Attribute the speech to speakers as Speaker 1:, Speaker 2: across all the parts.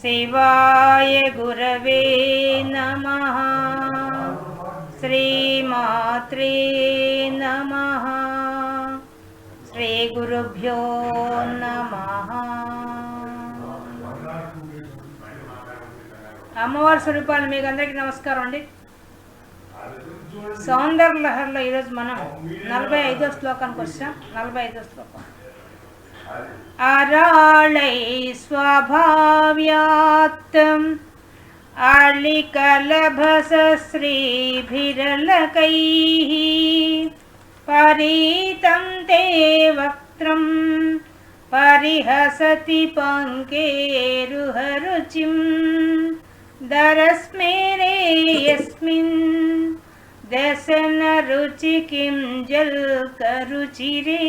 Speaker 1: శివాయ గురవే నమ శ్రీమాత్రే నమ శ్రీ గురుభ్యో నమ అమ్మవారి స్వరూపాలు మీకు అందరికీ నమస్కారం అండి. సౌందర్య లహర్లో ఈరోజు మనం నలభై ఐదో శ్లోకానికి వచ్చాం. నలభై ఐదో శ్లోకం. अराळै स्वभाव्यात्तम् अलिकलभसश्रीभिरलकैः परीतं ते वक्त्रं परिहसति पङ्केरुहरुचिं। दरस्मेरे यस्मिन् दशनरुचि किं जल्करुचिरे।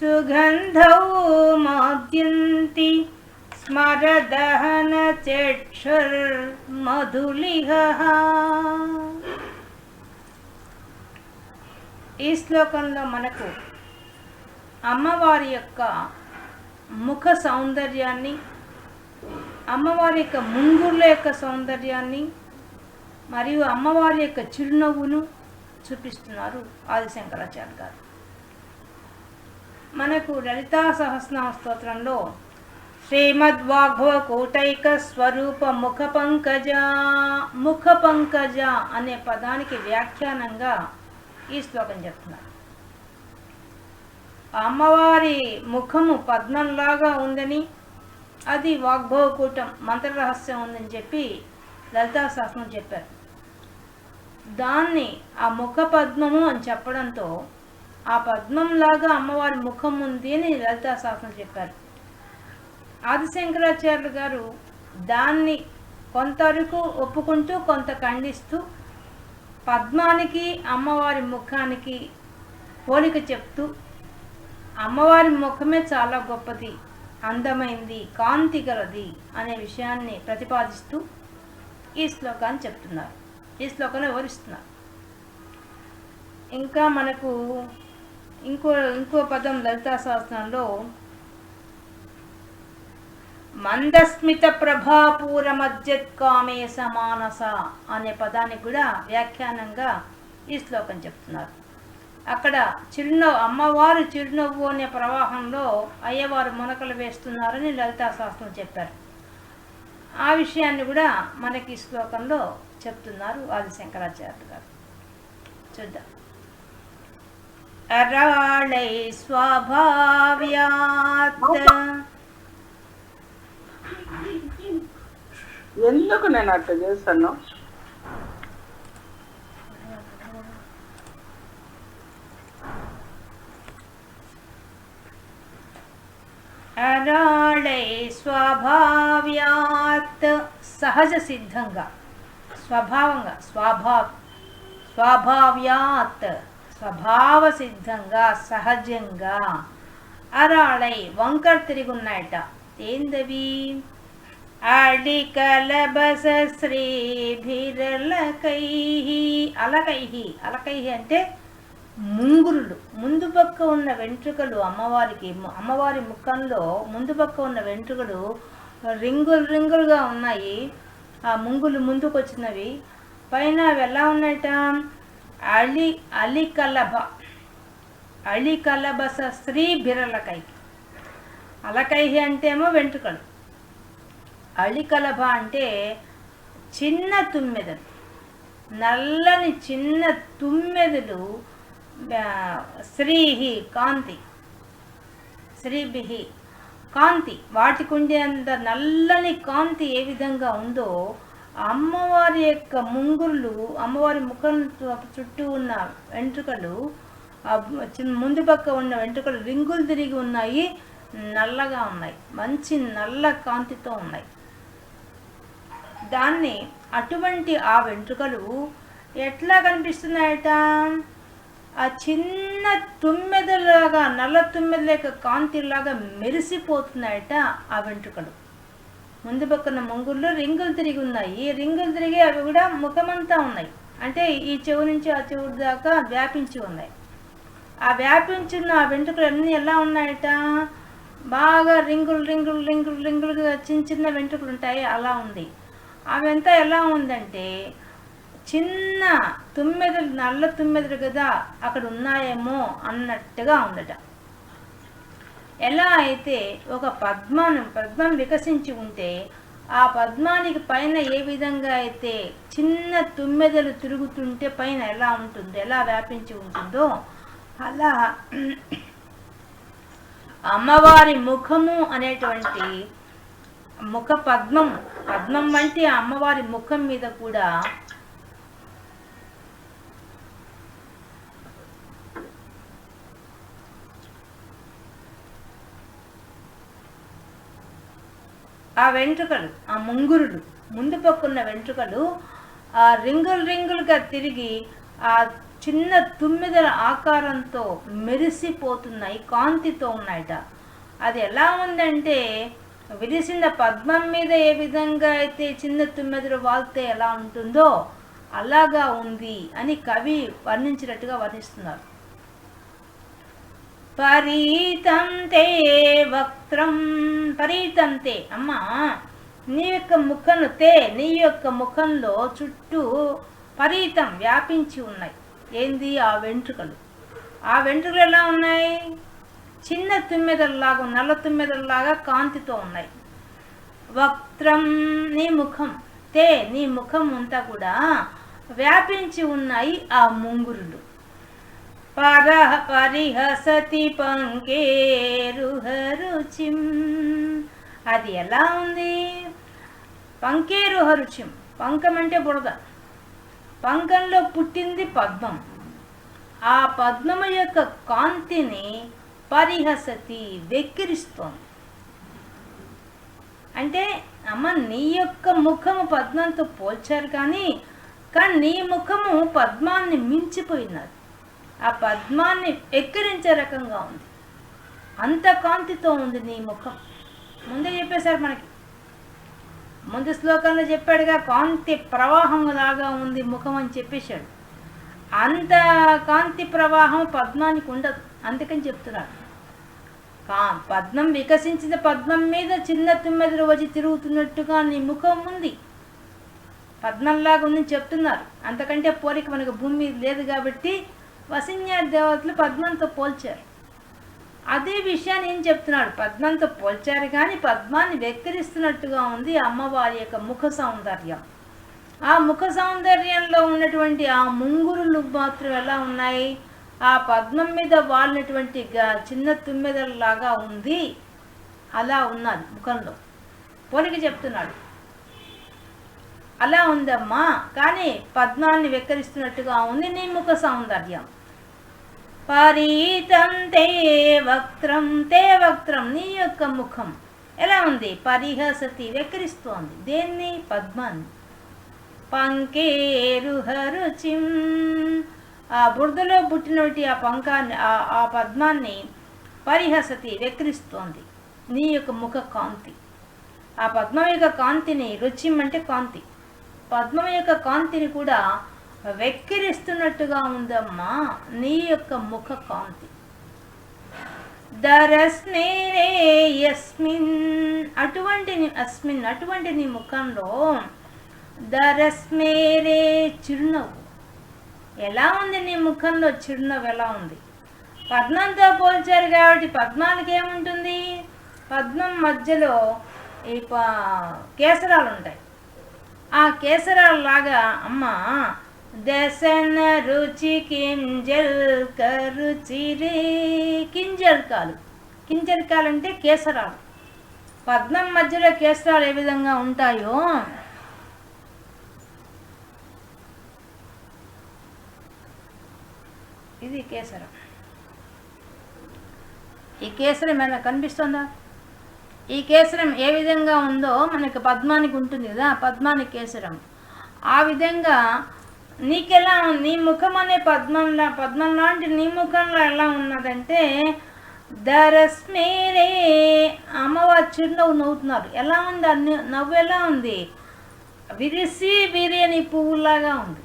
Speaker 1: సుగంధౌ మాద్యంతి స్మరదహన చక్షుర్మధులిహ ఈ శ్లోకంలో మనకు అమ్మవారి యొక్క ముఖ సౌందర్యాన్ని అమ్మవారి యొక్క ముంగుళ్ళ యొక్క సౌందర్యాన్ని మరియు అమ్మవారి యొక్క చిరునవ్వును చూపిస్తున్నారు ఆదిశంకరాచార్య గారు. మనకు లలితా సహస్రనామ స్తోత్రంలో శ్రీమద్వాగ్భవ కూటైక స్వరూప ముఖ పంకజ ముఖ పంకజ అనే పదానికి వ్యాఖ్యానంగా ఈ శ్లోకం చెప్తున్నారు. అమ్మవారి ముఖము పద్మంలాగా ఉందని అది వాగ్భవ కూటం మంత్ర రహస్యం ఉందని చెప్పి లలితా శాస్త్రం చెప్పారు. దాన్ని ఆ ముఖ పద్మము అని చెప్పడంతో ఆ పద్మంలాగా అమ్మవారి ముఖం ఉంది అని లలితా శాస్త్రం చెప్పారు. ఆదిశంకరాచార్యులు గారు దాన్ని కొంతవరకు ఒప్పుకుంటూ కొంత ఖండిస్తూ పద్మానికి అమ్మవారి ముఖానికి పోలిక చెప్తూ అమ్మవారి ముఖమే చాలా గొప్పది అందమైంది కాంతి గలది అనే విషయాన్ని ప్రతిపాదిస్తూ ఈ శ్లోకాన్ని చెప్తున్నారు. ఈ శ్లోకంలో వివరిస్తున్నారు. ఇంకా మనకు ఇంకో ఇంకో పదం లలితా శాస్త్రంలో మందస్మిత ప్రభాపూర మధ్యత్కామే సమానస అనే పదాన్ని కూడా వ్యాఖ్యానంగా ఈ శ్లోకం చెప్తున్నారు. అక్కడ చిరునవ్వు అమ్మవారు చిరునవ్వు అనే ప్రవాహంలో అయ్యవారు మునకలు వేస్తున్నారని లలితా శాస్త్రం చెప్పారు. ఆ విషయాన్ని కూడా మనకి ఈ శ్లోకంలో చెప్తున్నారు ఆది శంకరాచార్య గారు. చూద్దాం. అరాళై స్వభావ్యాత్
Speaker 2: ఎందుకు నేను అట్లా చేశాను
Speaker 1: అరాళై స్వభావ్యాత్ సహజ సిద్ధంగా స్వభావంగా స్వభావ స్వభావ్యాత్ స్వభావ సిద్ధంగా సహజంగా అరాళై వంకర్ తిరిగి ఉన్నాయట ఏందవి? అడికలబస శ్రీభిరలకై అలకై అలకై అంటే ముంగురులు ముందు పక్క ఉన్న వెంట్రుకలు అమ్మవారికి అమ్మవారి ముఖంలో ముందు పక్క ఉన్న వెంట్రుకలు రింగులు రింగులుగా ఉన్నాయి. ఆ ముంగులు ముందుకు వచ్చినవి పైన అవి ఎలా ఉన్నాయట? అలి అలికలభ అలికలబస స్త్రీ బిరలకై. అలకై అంటేమో వెంట్రుకలు. అళికలభ అంటే చిన్న తుమ్మెదలు. నల్లని చిన్న తుమ్మెదలు స్త్రీహి కాంతి. స్త్రీభి కాంతి. వాటికి ఉండేంత నల్లని కాంతి ఏ విధంగా ఉందో అమ్మవారి యొక్క ముంగుళ్ళు అమ్మవారి ముఖం చుట్టూ ఉన్న వెంట్రుకలు ముందు పక్క ఉన్న వెంట్రుకలు రింగులు తిరిగి ఉన్నాయి నల్లగా ఉన్నాయి మంచి నల్ల కాంతితో ఉన్నాయి. దాన్ని అటువంటి ఆ వెంట్రుకలు ఎట్లా కనిపిస్తున్నాయట? ఆ చిన్న తుమ్మెదలాగా నల్ల తుమ్మెదల యొక్క కాంతిలాగా మెరిసిపోతున్నాయట ఆ వెంట్రుకలు. ముందు పక్కన ముంగుళ్ళు రింగులు తిరిగి ఉన్నాయి. ఈ రింగులు తిరిగి అవి కూడా ముఖమంతా ఉన్నాయి. అంటే ఈ చెవు నుంచి ఆ చెవు దాకా వ్యాపించి ఉన్నాయి. ఆ వ్యాపించిన ఆ వెంట్రుకలు అన్నీ ఎలా ఉన్నాయట? బాగా రింగులు రింగులు రింగులు రింగులుగా చిన్న చిన్న వెంట్రుకలు ఉంటాయి అలా ఉంది. అవంతా ఎలా ఉందంటే చిన్న తుమ్మెదలు నల్ల తుమ్మెదలు కదా అక్కడ ఉన్నాయేమో అన్నట్టుగా ఉందట. ఎలా అయితే ఒక పద్మానం పద్మం వికసించి ఉంటే ఆ పద్మానికి పైన ఏ విధంగా అయితే చిన్న తుమ్మెదలు తిరుగుతుంటే పైన ఎలా ఉంటుందో ఎలా వ్యాపించి ఉంటుందో అలా అమ్మవారి ముఖము అనేటువంటి ముఖ పద్మం పద్మం వంటి ఆ అమ్మవారి ముఖం మీద కూడా ఆ వెంట్రుకలు ఆ ముంగురులు ముందు పక్కున్న వెంట్రుకలు ఆ రింగులు రింగులుగా తిరిగి ఆ చిన్న తుమ్మిదల ఆకారంతో మెరిసిపోతున్నాయి కాంతితో ఉన్నాయట. అది ఎలా ఉందంటే విరిసిన పద్మం మీద ఏ విధంగా అయితే చిన్న తుమ్మెదలు వాల్తే ఎలా ఉంటుందో అలాగా ఉంది అని కవి వర్ణించినట్టుగా వర్ణిస్తున్నారు. పరీతం తే వక్త్రం పరీతం తే అమ్మా నీ యొక్క ముఖను తే నీ యొక్క ముఖంలో చుట్టూ పరీతం వ్యాపించి ఉన్నాయి. ఏంది ఆ వెంట్రుకలు? ఆ వెంట్రుకలు ఎలా ఉన్నాయి? చిన్న తుమ్మెదల్లాగా నల్ల తుమ్మెదల్లాగా కాంతితో ఉన్నాయి. వక్త్రం నీ ముఖం తే నీ ముఖం అంతా కూడా వ్యాపించి ఉన్నాయి ఆ ముంగురులు. పర పరిహసతి పంకేరుహరుచిం అది ఎలా ఉంది? పంకేరుహరుచిం పంకం అంటే బురద. పంకంలో పుట్టింది పద్మం. ఆ పద్మము యొక్క కాంతిని పరిహసతి వెక్కిరిస్తోంది. అంటే అమ్మ నీ యొక్క ముఖము పద్మంతో పోల్చారు కానీ కానీ నీ ముఖము పద్మాన్ని మించిపోయినది. ఆ పద్మాన్ని ఎక్కిరించే రకంగా ఉంది. అంత కాంతితో ఉంది నీ ముఖం. ముందే చెప్పేశారు మనకి. ముందు శ్లోకంలో చెప్పాడుగా కాంతి ప్రవాహం లాగా ఉంది ముఖం అని చెప్పేశాడు. అంత కాంతి ప్రవాహం పద్మానికి ఉండదు. అందుకని చెప్తున్నాడు కా పద్మం వికసించిన పద్మం మీద చిన్న తుమ్మెదలు వచ్చి తిరుగుతున్నట్టుగా నీ ముఖం ఉంది. పద్మంలాగా ఉందని చెప్తున్నారు. అంతకంటే పోలిక మనకు భూమి మీద లేదు కాబట్టి వసిన్య దేవతలు పద్మంతో పోల్చారు. అదే విషయాన్ని ఏం చెప్తున్నాడు? పద్మంతో పోల్చారు కానీ పద్మాన్ని వెక్కిరిస్తున్నట్టుగా ఉంది అమ్మవారి యొక్క ముఖ సౌందర్యం. ఆ ముఖ సౌందర్యంలో ఉన్నటువంటి ఆ ముంగురులు మాత్రం ఎలా ఉన్నాయి? ఆ పద్మం మీద వాలినటువంటి చిన్న తుమ్మెదలాగా ఉంది. అలా ఉన్నది ముఖంలో. పోలిక చెప్తున్నాడు. అలా ఉందమ్మా కానీ పద్మాన్ని వెక్కరిస్తున్నట్టుగా ఉంది నీ ముఖ సౌందర్యం. పరీతం తే వక్త్రం తే వక్త్రం నీ యొక్క ముఖం. ఎలా ఉంది? పరిహసతి వెక్కిరిస్తోంది. దేన్ని? పద్మాన్ని. పంకేరుహరుచిం. ఆ బురదలో పుట్టినటువంటి ఆ పంకాన్ని ఆ పద్మాన్ని పరిహసతి వెక్కిరిస్తోంది. నీ యొక్క ముఖ కాంతి. ఆ పద్మం యొక్క కాంతిని రుచిం అంటే కాంతి. పద్మం యొక్క కాంతిని కూడా వెక్కిరిస్తున్నట్టుగా ఉందమ్మా నీ యొక్క ముఖ కాంతి. దరస్మేరే యస్మిన్ అటువంటి నీ- అస్మిన్ అటువంటి నీ ముఖంలో దరస్మేరే చిరునవ్వు. ఎలా ఉంది నీ ముఖంలో చిరునవ్వు? ఎలా ఉంది? పద్మంతో పోల్చారు కాబట్టి పద్మానికి ఏముంటుంది? పద్మం మధ్యలో ఈ కేసరాలు ఉంటాయి. ఆ కేసరాలు లాగా అమ్మ దశన రుచి కింజల్ రుచిరే కింజల్కాలు కింజల్కాలు అంటే కేసరాలు. పద్మం మధ్యలో కేసరాలు ఏ విధంగా ఉంటాయో? ఇది కేసరం. ఈ కేసరం ఏమైనా కనిపిస్తుందా? ఈ కేసరం ఏ విధంగా ఉందో మనకి పద్మానికి ఉంటుంది కదా పద్మానికి కేసరం. ఆ విధంగా నీకెలా ఉంది నీ ముఖం అనే పద్మంలా పద్మం లాంటి నీ ముఖంలో ఎలా ఉన్నదంటే దరస్మేరే అమ్మవారి చిరునవ్వు నవ్వుతున్నారు. ఎలా ఉంది ఆ నవ్వు ఎలా ఉంది? విరిసి బిర్యానీ పువ్వులాగా ఉంది.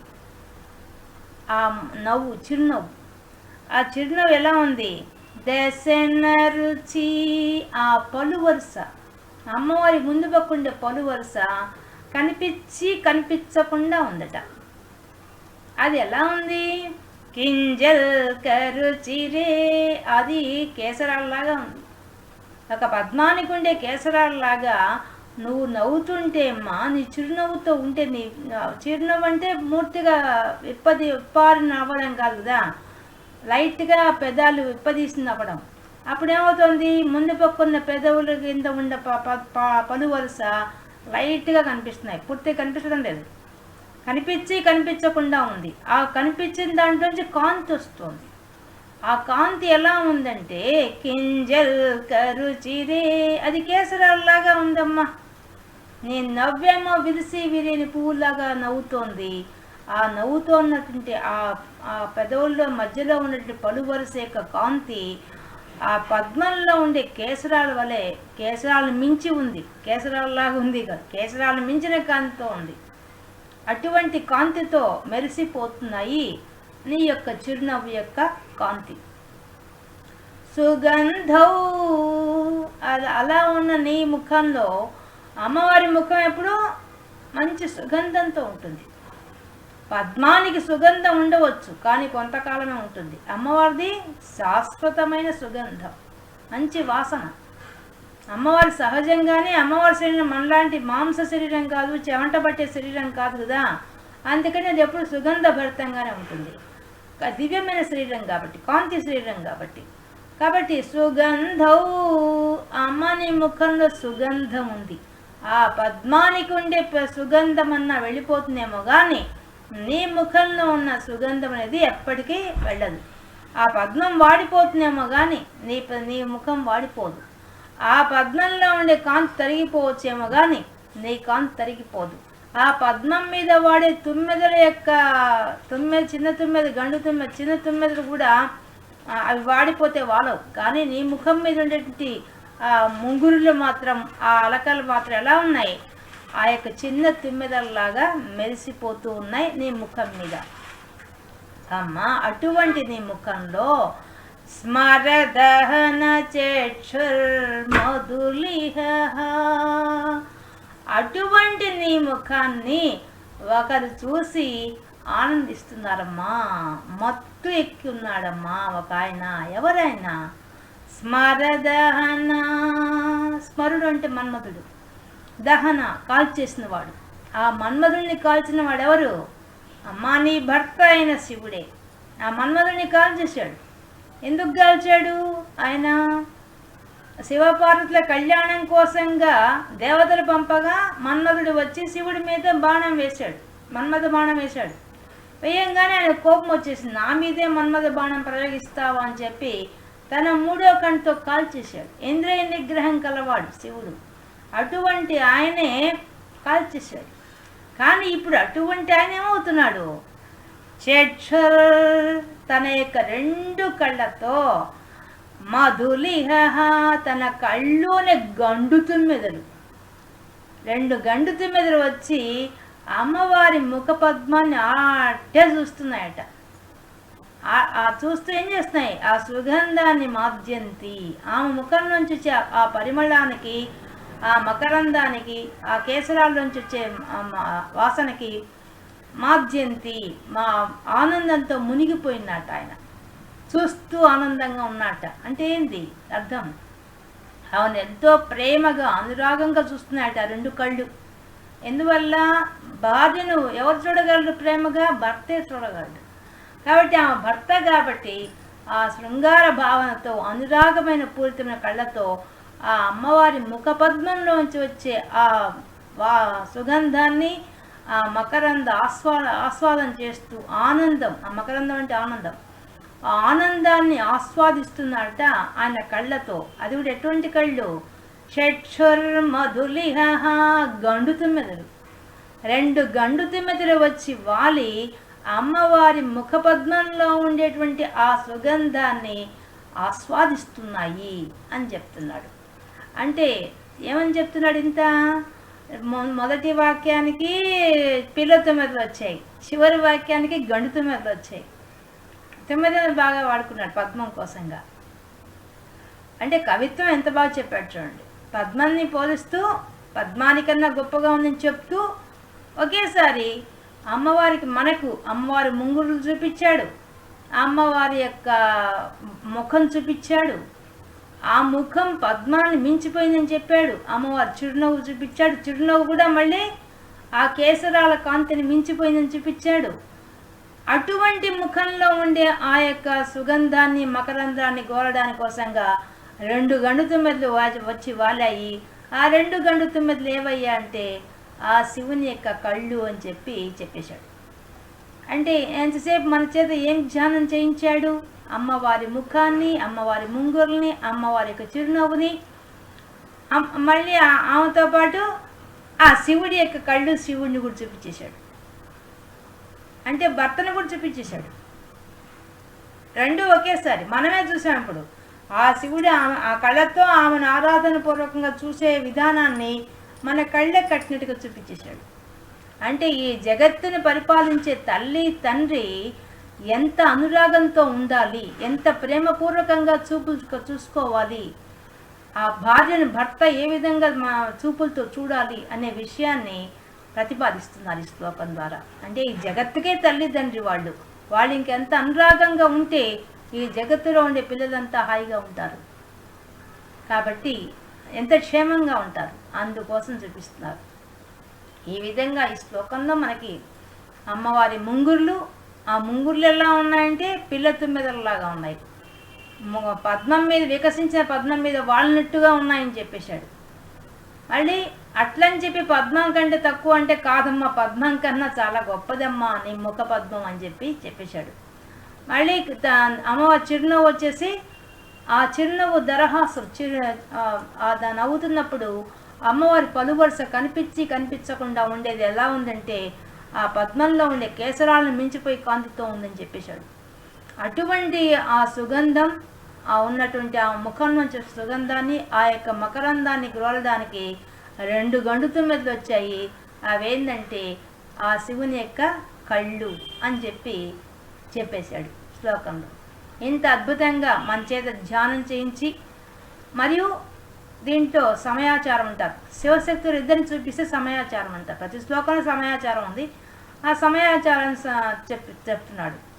Speaker 1: ఆ నవ్వు చిరునవ్వు. ఆ చిరునవ్వు ఎలా ఉంది? దశన రుచి ఆ పలు వరుస. అమ్మవారి ముందు పక్కుండే పలు వరుస కనిపించి కనిపించకుండా ఉందట. అది ఎలా ఉంది? కింజల్ కరుచిరే అది కేసరాల్లాగా ఉంది. ఒక పద్మానికి ఉండే కేసరాల్లాగా నువ్వు నవ్వుతుంటే అమ్మా నీ చిరునవ్వుతో ఉంటే నీ చిరునవ్వు అంటే మూర్తిగా విప్పది విప్పారి నవ్వడం కాదు కదా? లైట్గా పెదాలు విప్పదీసి నవ్వడం. అప్పుడు ఏమవుతుంది ముందు పక్కున్న పెదవుల కింద ఉండే ప- ప- ప- పలు వరుస లైట్గా కనిపిస్తున్నాయి. పూర్తిగా కనిపించడం లేదు. కనిపించి కనిపించకుండా ఉంది. ఆ కనిపించిన దాంట్లోంచి కాంతి వస్తుంది. ఆ కాంతి ఎలా ఉందంటే కింజల్ కరుచిరే అది కేసరాల్లాగా ఉందమ్మా. నేను నవ్వేమో విరిసి విరిని పువ్వులాగా నవ్వుతోంది. ఆ నవ్వుతోన్నటువంటి ఆ ఆ పెదవుల్లో మధ్యలో ఉన్నటువంటి పలు వరుస యొక్క కాంతి ఆ పద్మంలో ఉండే కేసరాల వలె కేసరాలు మించి ఉంది. కేసరాలలాగా ఉంది. కదా కేసరాలు మించిన కాంతితో ఉంది. అటువంటి కాంతితో మెరిసిపోతున్నాయి. నీ యొక్క చిరునవ్వు యొక్క కాంతి. సుగంధౌ. అది అలా ఉన్న నీ ముఖంలో అమ్మవారి ముఖం ఎప్పుడు మంచి సుగంధంతో ఉంటుంది. పద్మానికి సుగంధం ఉండవచ్చు కానీ కొంతకాలమే ఉంటుంది. అమ్మవారిది శాశ్వతమైన సుగంధం. మంచి వాసన. అమ్మవారి సహజంగానే అమ్మవారి శరీరం మనలాంటి మాంస శరీరం కాదు చెమట పట్టే శరీరం కాదు కదా. అందుకని అది ఎప్పుడు సుగంధభరితంగానే ఉంటుంది. దివ్యమైన శరీరం కాబట్టి కాంతి శరీరం కాబట్టి. కాబట్టి సుగంధౌ అమ్మ నీ ముఖంలో సుగంధం ఉంది. ఆ పద్మానికి ఉండే ప- సుగంధం అన్న వెళ్ళిపోతుందేమో కానీ నీ ముఖంలో ఉన్న సుగంధం అనేది ఎప్పటికీ వెళ్ళదు. ఆ పద్మం వాడిపోతుందేమో కానీ నీ నీ ముఖం వాడిపోదు. ఆ పద్మంలో ఉండే కాంతి తరిగిపోవచ్చేమో కానీ నీ కాంతి తరిగిపోదు. ఆ పద్మం మీద వాడే తుమ్మెదల యొక్క తుమ్మెద చిన్న తుమ్మెద గండు తుమ్మెద చిన్న తుమ్మెదలు కూడా అవి వాడిపోతే వాడవు కానీ నీ ముఖం మీద ఉండేటువంటి ఆ ముంగురులు మాత్రం ఆ అలకలు మాత్రం ఎలా ఉన్నాయి? ఆ యొక్క చిన్న తుమ్మెదల్లాగా మెరిసిపోతూ ఉన్నాయి నీ ముఖం మీద. అమ్మ అటువంటి నీ ముఖంలో స్మరదహన మధులిహ. అటువంటి నీ ముఖాన్ని ఒకరు చూసి ఆనందిస్తున్నారమ్మా. మత్తు ఎక్కి ఉన్నాడమ్మా ఒక ఆయన. ఎవరైనా? స్మరదహన. స్మరుడు అంటే మన్మధుడు. దహన కాల్చేసిన వాడు ఆ మన్మధుడిని కాల్చిన వాడు ఎవరు అమ్మా నీ భర్త అయిన శివుడే. ఆ మన్మధుడిని కాల్చేశాడు ఎందుకు కాల్చాడు ఆయన శివపార్వతుల కళ్యాణం కోసంగా దేవతలు పంపగా మన్మధుడు వచ్చి శివుడి మీద బాణం వేశాడు. మన్మథ బాణం వేశాడు. వేయంగానే ఆయన కోపం వచ్చేసింది. నా మీదే మన్మథ బాణం ప్రయోగిస్తావా అని చెప్పి తన మూడో కంటితో కాల్చేశాడు ఇంద్రియ నిగ్రహం కలవాడు శివుడు. అటువంటి ఆయనే కాల్చేశాడు కానీ ఇప్పుడు అటువంటి ఆయన ఏమవుతున్నాడు? చెక్షర్ తన యొక్క రెండు కళ్ళతో మధులిహ తన కళ్ళునే గండు తుమ్మెదలు రెండు గండు తుమ్మెదలు వచ్చి అమ్మవారి ముఖ పద్మాన్ని అట్టే చూస్తున్నాయట. ఆ- చూస్తూ ఏం చేస్తున్నాయి? ఆ సుగంధాన్ని మాద్యంతి ఆమె ముఖం నుంచి వచ్చే ఆ- పరిమళానికి ఆ మకరందానికి ఆ కేసరాల నుంచి వచ్చే వాసనకి మాద్యంతి మా ఆనందంతో మునిగిపోయినట్ట ఆయన. చూస్తూ ఆనందంగా ఉన్నట్ట అంటే ఏంది? అర్థం? అవును ఎంతో ప్రేమగా అనురాగంగా చూస్తున్నాయట ఆ రెండు కళ్ళు. ఎందువల్ల? భార్యను ఎవరు చూడగలరు ప్రేమగా? భర్తే చూడగలడు. కాబట్టి ఆమె భర్త కాబట్టి ఆ శృంగార భావనతో అనురాగమైన పూరితమైన కళ్ళతో ఆ అమ్మవారి ముఖ పద్మంలోంచి వచ్చే ఆ వా సుగంధాన్ని ఆ మకరంద ఆస్వాద ఆస్వాదం చేస్తూ ఆనందం. ఆ మకరందం అంటే ఆనందం. ఆ ఆనందాన్ని ఆస్వాదిస్తున్నాడట ఆయన కళ్ళతో. అది కూడా ఎటువంటి కళ్ళు? షట్షుర్ మధులిహ గండు తిమ్మెదలు రెండు గండు తిమ్మెదలు వచ్చి వాలి అమ్మవారి ముఖపద్మంలో ఉండేటువంటి ఆ సుగంధాన్ని ఆస్వాదిస్తున్నాయి అని చెప్తున్నాడు. అంటే ఏమని చెప్తున్నాడు ఇంత? మొదటి వాక్యానికి పిల్ల తొమ్మిదిలు వచ్చాయి. చివరి వాక్యానికి గండు తొమ్మిదిలు వచ్చాయి. తొమ్మిదిని బాగా వాడుకున్నాడు పద్మం కోసంగా. అంటే కవిత్వం ఎంత బాగా చెప్పాడు చూడండి. పద్మాన్ని పోలిస్తూ పద్మాని కన్నా గొప్పగా ఉందని చెప్తూ ఒకేసారి అమ్మవారికి మనకు అమ్మవారి ముంగురులు చూపించాడు. అమ్మవారి యొక్క ముఖం చూపించాడు. ఆ ముఖం పద్మాన్ని మించిపోయిందని చెప్పాడు. అమ్మవారు చిరునవ్వు చూపించాడు. చిరునవ్వు కూడా మళ్ళీ ఆ కేసరాల కాంతిని మించిపోయిందని చూపించాడు. అటువంటి ముఖంలో ఉండే ఆ యొక్క సుగంధాన్ని మకరంధ్రాన్ని గోరడాని కోసంగా రెండు గండు తుమ్మెదలు వచ్చి వాలాయి. ఆ రెండు గండు తుమ్మెదలు ఏవయ్యా అంటే ఆ శివుని యొక్క కళ్ళు అని చెప్పి చెప్పేశాడు. అంటే ఎంతసేపు మన చేత ఏం ధ్యానం చేయించాడు? అమ్మవారి ముఖాన్ని అమ్మవారి ముంగురుల్ని అమ్మవారి యొక్క చిరునవ్వుని మళ్ళీ ఆమెతో పాటు ఆ శివుడి యొక్క కళ్ళు శివుడిని కూడా చూపించేశాడు. అంటే భర్తను కూడా చూపించేశాడు. రెండు ఒకేసారి. మనమే చూసాం ఇప్పుడు. ఆ శివుడు ఆమె ఆ కళ్ళతో ఆమెను ఆరాధన పూర్వకంగా చూసే విధానాన్ని మన కళ్ళే కట్టినట్టుగా చూపించేశాడు. అంటే ఈ జగత్తును పరిపాలించే తల్లి తండ్రి ఎంత అనురాగంతో ఉండాలి ఎంత ప్రేమపూర్వకంగా చూపులు చూసుకోవాలి ఆ భార్యను భర్త ఏ విధంగా మా చూపులతో చూడాలి అనే విషయాన్ని ప్రతిపాదిస్తున్నారు ఈ శ్లోకం ద్వారా. అంటే ఈ జగత్తుకే తల్లిదండ్రి వాళ్ళు. వాళ్ళు ఇంకెంత అనురాగంగా ఉంటే ఈ జగత్తులో ఉండే పిల్లలంతా హాయిగా ఉంటారు. కాబట్టి ఎంత క్షేమంగా ఉంటారు అందుకోసం చూపిస్తున్నారు. ఈ విధంగా ఈ శ్లోకంలో మనకి అమ్మవారి ముంగుర్లు ఆ ముంగుర్లు ఎలా ఉన్నాయంటే పిల్ల తుమ్మెదలలాగా ఉన్నాయి. పద్మం మీద వికసించిన పద్మం మీద వాలినట్టుగా ఉన్నాయని చెప్పేశాడు. మళ్ళీ అట్లని చెప్పి పద్మం కంటే తక్కువ అంటే కాదమ్మా పద్మం కన్నా చాలా గొప్పదమ్మా నీ ముఖ పద్మం అని చెప్పి చెప్పేశాడు. మళ్ళీ త- అమ్మవారి చిరునవ్వు వచ్చేసి ఆ చిరునవ్వు దరహాసు చిరు దాన్ని నవ్వుతున్నప్పుడు అమ్మవారి పలువరుస కనిపించి కనిపించకుండా ఉండేది ఎలా ఉందంటే ఆ పద్మంలో ఉండే కేసరాలను మించిపోయి కాంతితో ఉందని చెప్పేశాడు. అటువంటి ఆ సుగంధం ఆ ఉన్నటువంటి ఆ ముఖం నుంచి సుగంధాన్ని ఆ యొక్క మకరందాన్ని గ్రోలడానికి రెండు గండు తుమ్మెదలు వచ్చాయి. అవేంటంటే ఆ శివుని యొక్క కళ్ళు అని చెప్పి చెప్పేశాడు శ్లోకంలో. ఇంత అద్భుతంగా మన చేత ధ్యానం చేయించి మరియు దీంట్లో సమయాచారం అంటారు. శివశక్తులు ఇద్దరిని చూపిస్తే సమయాచారం అంటారు. ప్రతి శ్లోకంలో సమయాచారం ఉంది. ఆ సమయాచారం స- చెప్పి చెప్తున్నాడు.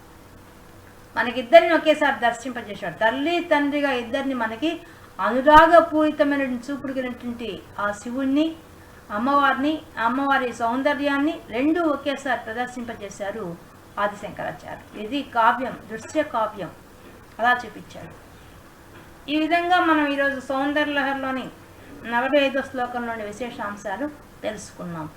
Speaker 1: మనకిద్దరిని ఒకేసారి దర్శింపజేశాడు. తల్లి తండ్రిగా ఇద్దరిని మనకి అనురాగపూరితమైన చూపుడుగినటువంటి ఆ శివుణ్ణి అమ్మవారిని అమ్మవారి సౌందర్యాన్ని రెండు ఒకేసారి ప్రదర్శింపజేశారు ఆదిశంకరాచార్య. ఇది కావ్యం దృశ్య కావ్యం. అలా చూపించాడు. ఈ విధంగా మనం ఈరోజు సౌందర్యలహర్లోని నలభై ఐదో శ్లోకంలోని విశేషాంశాలు తెలుసుకున్నాం.